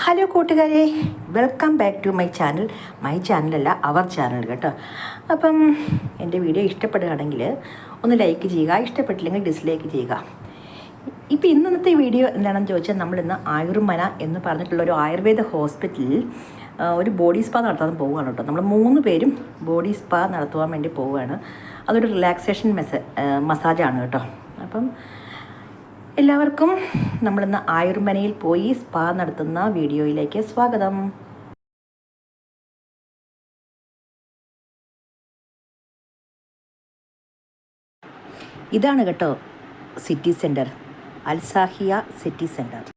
Hello കൂട്ടുകാരെ welcome back to my channel. My ചാനലല്ല our channel കേട്ടോ. അപ്പം എന്റെ വീഡിയോ ഇഷ്ടപ്പെടുകയാണെങ്കിൽ ഒന്ന് ലൈക്ക് ചെയ്യുക ഇഷ്ടപ്പെട്ടില്ലെങ്കിൽ ഡിസ്ലൈക്ക് ചെയ്യുക. ഇപ്പം ഇന്നത്തെ വീഡിയോ എന്താണെന്ന് ചോദിച്ചാൽ നമ്മളിന്ന് ആയുർമന എന്ന് പറഞ്ഞിട്ടുള്ള ഒരു ആയുർവേദ ഹോസ്പിറ്റലിൽ ഒരു ബോഡി സ്പാ നടത്താൻ പോവുകയാണ് കേട്ടോ. നമ്മൾ മൂന്ന് പേരും ബോഡി സ്പാ നടത്തുവാൻ വേണ്ടി പോവുകയാണ്. അതൊരു റിലാക്സേഷൻ മെസ്സ മസാജാണ് കേട്ടോ. അപ്പം എല്ലാവർക്കും നമ്മളിന്ന് ആയുർമനയിൽ പോയി സ്പാ നടത്തുന്ന വീഡിയോയിലേക്ക് സ്വാഗതം. ഇതാണ് കേട്ടോ city centre Al Zahia city centre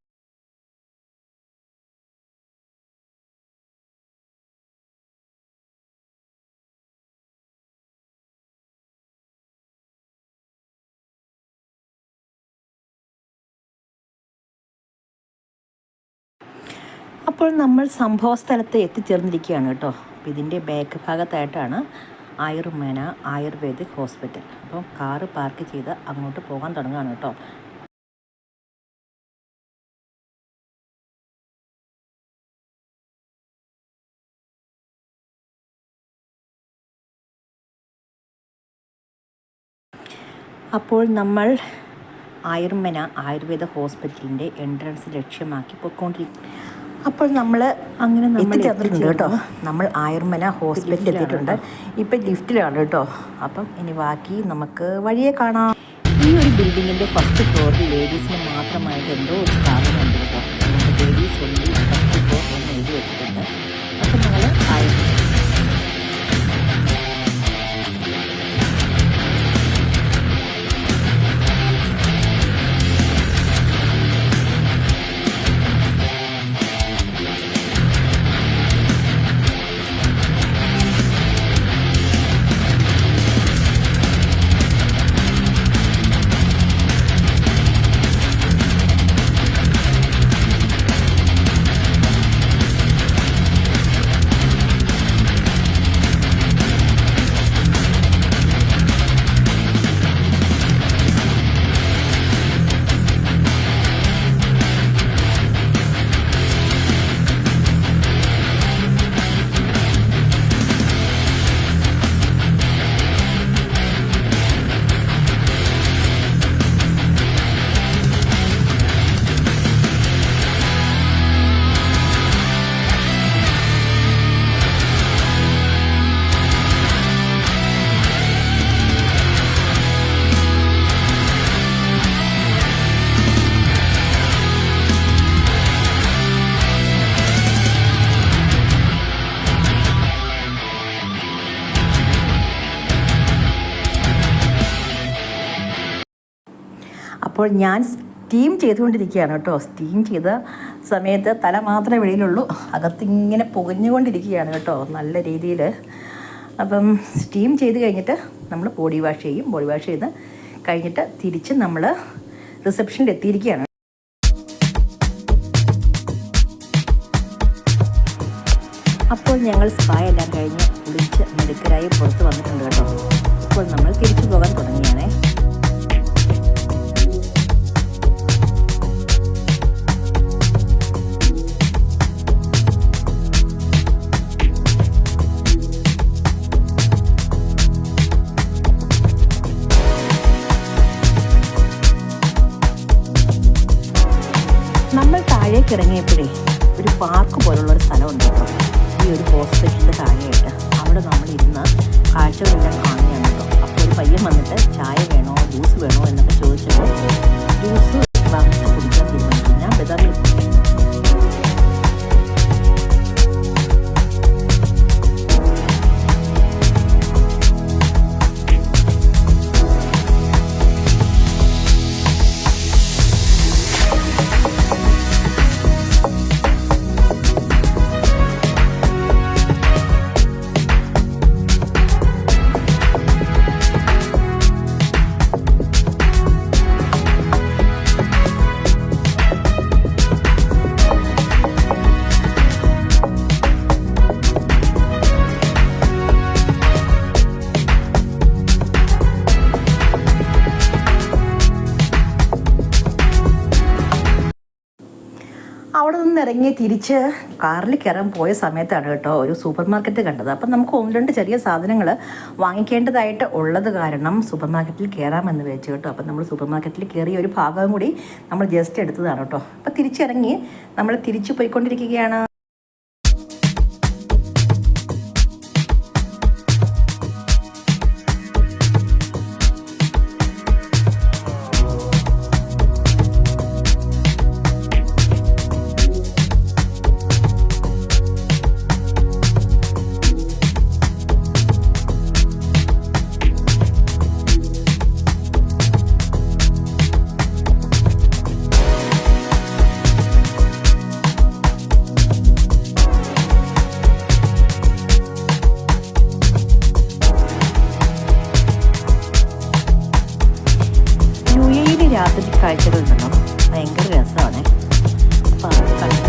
അപ്പോൾ നമ്മൾ സംഭവ സ്ഥലത്ത് എത്തിച്ചേർന്നിരിക്കുകയാണ് കേട്ടോ. അപ്പോൾ ഇതിന്റെ ബാക്ക് ഭാഗത്തായിട്ടാണ് ആയുർമേന ആയുർവേദിക് ഹോസ്പിറ്റൽ. അപ്പം കാറ് പാർക്ക് ചെയ്ത് അങ്ങോട്ട് പോകാൻ തുടങ്ങുകയാണ് കേട്ടോ. അപ്പോൾ നമ്മൾ ആയുർമന ആയുർവേദ ഹോസ്പിറ്റലിന്റെ എൻട്രൻസ് ലക്ഷ്യമാക്കി പോയിക്കൊണ്ടിരിക്കും അപ്പോൾ നമ്മൾ അങ്ങനെ എത്തിയിട്ടുണ്ട് കേട്ടോ. നമ്മൾ ആയുർമന ഹോസ്പിറ്റലിൽ എത്തിയിട്ടുണ്ട്. ഇപ്പം ലിഫ്റ്റിലാണ് കേട്ടോ. അപ്പം ഇനി ബാക്കി നമുക്ക് വഴിയെ കാണാം. ഈ ഒരു ബിൽഡിങ്ങിന്റെ ഫസ്റ്റ് ഫ്ലോറിൽ ലേഡീസിന് മാത്രമായിട്ട് എന്തോ ഒരു സ്ഥാപനമുണ്ട് കേട്ടോ. ലേഡീസ് ഫസ്റ്റ് ഫ്ലോർ എന്ന് എഴുതി വെച്ചിട്ടുണ്ട്. അപ്പം നമ്മൾ ആയുർമന അപ്പോൾ ഞാൻ സ്റ്റീം ചെയ്തുകൊണ്ടിരിക്കുകയാണ് കേട്ടോ. സ്റ്റീം ചെയ്ത സമയത്ത് തല മാത്രമേ വെളിയിലുള്ളൂ. അകത്തിങ്ങനെ പൊകഞ്ഞുകൊണ്ടിരിക്കുകയാണ് കേട്ടോ നല്ല രീതിയിൽ അപ്പം സ്റ്റീം ചെയ്ത് കഴിഞ്ഞിട്ട് നമ്മൾ ബോഡി വാഷ് ചെയ്യും. ബോഡി വാഷ് ചെയ്ത് കഴിഞ്ഞിട്ട് തിരിച്ച് നമ്മൾ റിസപ്ഷനിൽ എത്തിയിരിക്കുകയാണ്. അപ്പോൾ ഞങ്ങൾ സ്പാ എല്ലാം കഴിഞ്ഞ് കുളിച്ച് മെടുക്കരായി പുറത്ത് വന്നിട്ടുണ്ട് കേട്ടോ. അപ്പോൾ നമ്മൾ തിരിച്ചു പോകാൻ തുടങ്ങിയാണേ നമ്മൾ താഴേക്ക് ഇറങ്ങിയപ്പോഴേ ഒരു പാർക്ക് പോലുള്ള ഒരു സ്ഥലമുണ്ട് കേട്ടോ. ഈ ഒരു ഹോസ്പിറ്റലിന്റെ താഴെയായിട്ട്. അവിടെ നമ്മൾ ഇരുന്ന് കാഴ്ചകളെല്ലാം കാണുകയാണ് കേട്ടോ. അപ്പോൾ ഒരു പയ്യൻ വന്നിട്ട് ചായ വേണോ ജ്യൂസ് വേണോ എന്നൊക്കെ ചോദിച്ചപ്പോൾ അവിടെ നിന്ന് ഇറങ്ങി തിരിച്ച് കാറിൽ കയറാൻ പോയ സമയത്താണ് കേട്ടോ ഒരു സൂപ്പർ മാർക്കറ്റ് കണ്ടത്. അപ്പം നമുക്ക് ഒന്ന് രണ്ട് ചെറിയ സാധനങ്ങൾ വാങ്ങിക്കേണ്ടതായിട്ട് ഉള്ളത് കാരണം സൂപ്പർ മാർക്കറ്റിൽ കയറാമെന്ന് വെച്ചു കേട്ടോ. അപ്പം നമ്മൾ സൂപ്പർ മാർക്കറ്റിൽ കയറിയ ഒരു ഭാഗം കൂടി നമ്മൾ ജസ്റ്റ് എടുത്തതാണ് കേട്ടോ. അപ്പം തിരിച്ചിറങ്ങി നമ്മൾ തിരിച്ചു പോയിക്കൊണ്ടിരിക്കുകയാണ്. രാത്രി കാഴ്ചകൾ ഉണ്ടല്ലോ ഭയങ്കര രസമാണ്. അപ്പോൾ അത് കണ്ട്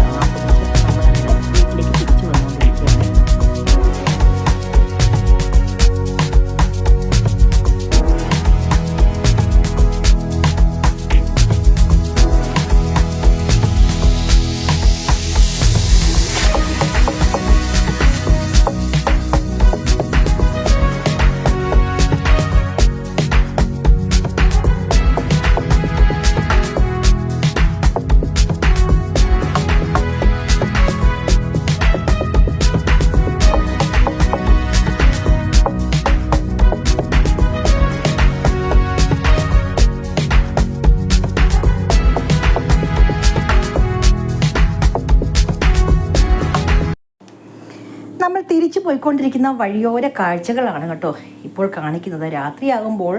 പോയിക്കൊണ്ടിരിക്കുന്ന വഴിയോര കാഴ്ചകളാണ് കേട്ടോ ഇപ്പോൾ കാണിക്കുന്നത്. രാത്രിയാകുമ്പോൾ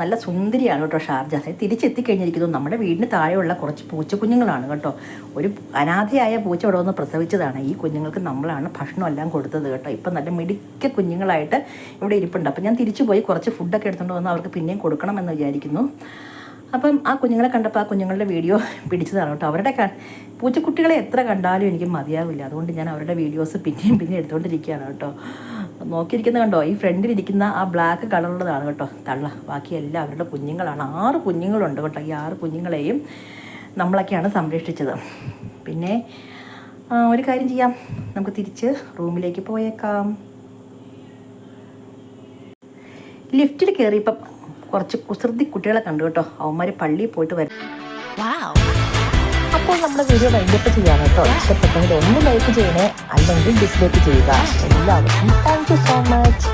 നല്ല സുന്ദരിയാണ് കേട്ടോ ഷാർജ. തിരിച്ചെത്തിക്കഴിഞ്ഞിരിക്കുന്നു. നമ്മുടെ വീടിന് താഴെയുള്ള കുറച്ച് പൂച്ചക്കുഞ്ഞുങ്ങളാണ് കേട്ടോ. ഒരു അനാഥയായ പൂച്ച ഇവിടെ വന്ന് പ്രസവിച്ചതാണ്. ഈ കുഞ്ഞുങ്ങൾക്ക് നമ്മളാണ് ഭക്ഷണം എല്ലാം കൊടുത്തത് കേട്ടോ. ഇപ്പം നല്ല മിടുക്ക കുഞ്ഞുങ്ങളായിട്ട് ഇവിടെ ഇരിപ്പുണ്ട്. അപ്പം ഞാൻ തിരിച്ചു പോയി കുറച്ച് ഫുഡൊക്കെ എടുത്തുകൊണ്ട് വന്ന് അവർക്ക് പിന്നെയും കൊടുക്കണമെന്ന് വിചാരിക്കുന്നു. അപ്പം ആ കുഞ്ഞുങ്ങളെ കണ്ടപ്പോൾ ആ കുഞ്ഞുങ്ങളുടെ വീഡിയോ പിടിച്ചതാണ് കേട്ടോ. അവരുടെ പൂച്ചക്കുട്ടികളെ എത്ര കണ്ടാലും എനിക്ക് മതിയാവില്ല. അതുകൊണ്ട് ഞാൻ അവരുടെ വീഡിയോസ് പിന്നെയും പിന്നെ എടുത്തുകൊണ്ടിരിക്കുകയാണ് കേട്ടോ. നോക്കിയിരിക്കുന്നത് കണ്ടോ ഈ ഫ്രണ്ടിൽ ഇരിക്കുന്ന ആ ബ്ലാക്ക് കളറുള്ളതാണ് കേട്ടോ. തള്ള. ബാക്കി എല്ലാം അവരുടെ കുഞ്ഞുങ്ങളാണ്. ആറ് കുഞ്ഞുങ്ങളുണ്ട് കേട്ടോ. ഈ ആറ് കുഞ്ഞുങ്ങളെയും നമ്മളൊക്കെയാണ് സംരക്ഷിച്ചത്. പിന്നെ ഒരു കാര്യം ചെയ്യാം. നമുക്ക് തിരിച്ച് റൂമിലേക്ക് പോയേക്കാം. ലിഫ്റ്റിൽ കയറിയപ്പം കുറച്ച് കുസൃതി കുട്ടികളെ കണ്ടു കേട്ടോ. അവന്മാർ പള്ളിയിൽ പോയിട്ട് വരും. അപ്പോൾ നമ്മുടെ വീഡിയോ വൈകിട്ട് ചെയ്യാൻ കേട്ടോ ഇഷ്ടപ്പെട്ടെങ്കിൽ ഒന്ന് ലൈക്ക് ചെയ്യണേ അല്ലെങ്കിൽ ഡിസ്ലൈക്ക് ചെയ്യുക. എല്ലാവർക്കും താങ്ക് യു സോ മച്ച്